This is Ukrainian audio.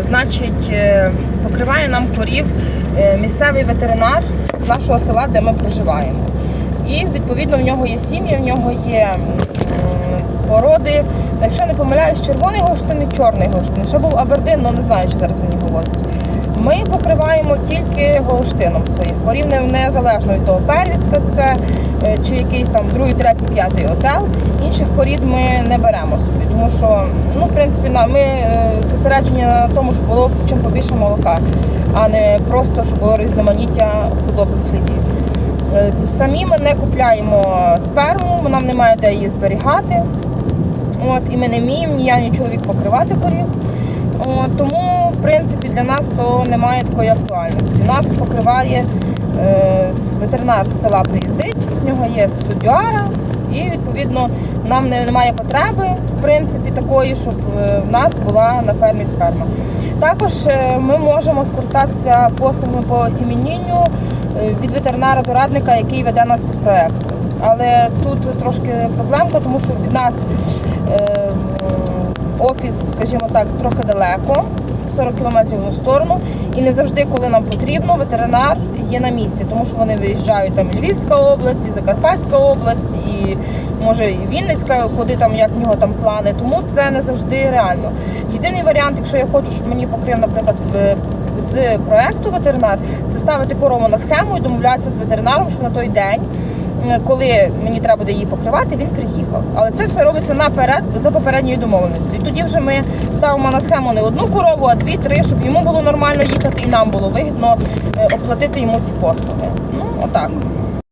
Значить, е, покриває нам корів е, місцевий ветеринар нашого села, де ми проживаємо. І відповідно в нього є сім'я, в нього є породи. Якщо не помиляюсь, червоний гоштин і чорний гоштин. Ще був Абердин, але не знаю, чи зараз мені його. Ми покриваємо тільки голштином своїх корів, незалежно від того, первістка це е, чи якийсь там другий, третій, п'ятий отел. Інших порід ми не беремо собі, тому що ну, в принципі, ми е, зосереджені на тому, щоб було чим побільше молока, а не просто щоб було різноманіття худоби в хлібі. Е, Самі ми не купляємо сперму, нам немає де її зберігати. От, і ми не вміємо, ні я, ні чоловік покривати корів. От, тому, в принципі, для нас то немає такої актуальності. Нас покриває е, ветеринар з села приїздить, в нього є суддюара, і відповідно нам не- немає потреби, в принципі, такої, щоб е, в нас була на фермі сперма. Також е, ми можемо скористатися послугами по осімінню е, від ветеринара-дорадника, який веде нас від проекту. Але тут трошки проблемка, тому що від нас офіс, скажімо так, трохи далеко, 40 кілометрів в одну сторону. І не завжди, коли нам потрібно, ветеринар є на місці, тому що вони виїжджають там Львівська область, і Закарпатська область, і може і Вінницька, куди там як в нього там плани. Тому це не завжди реально. Єдиний варіант, якщо я хочу, щоб мені покрив, наприклад, з проекту ветеринар, це ставити корову на схему і домовлятися з ветеринаром, щоб на той день. Е, Коли мені треба буде її покривати, він приїхав. Але це все робиться наперед за попередньою домовленістю. І тоді вже ми ставимо на схему не одну корову, а дві-три, щоб йому було нормально їхати і нам було вигідно е, оплатити йому ці послуги. Ну, отак.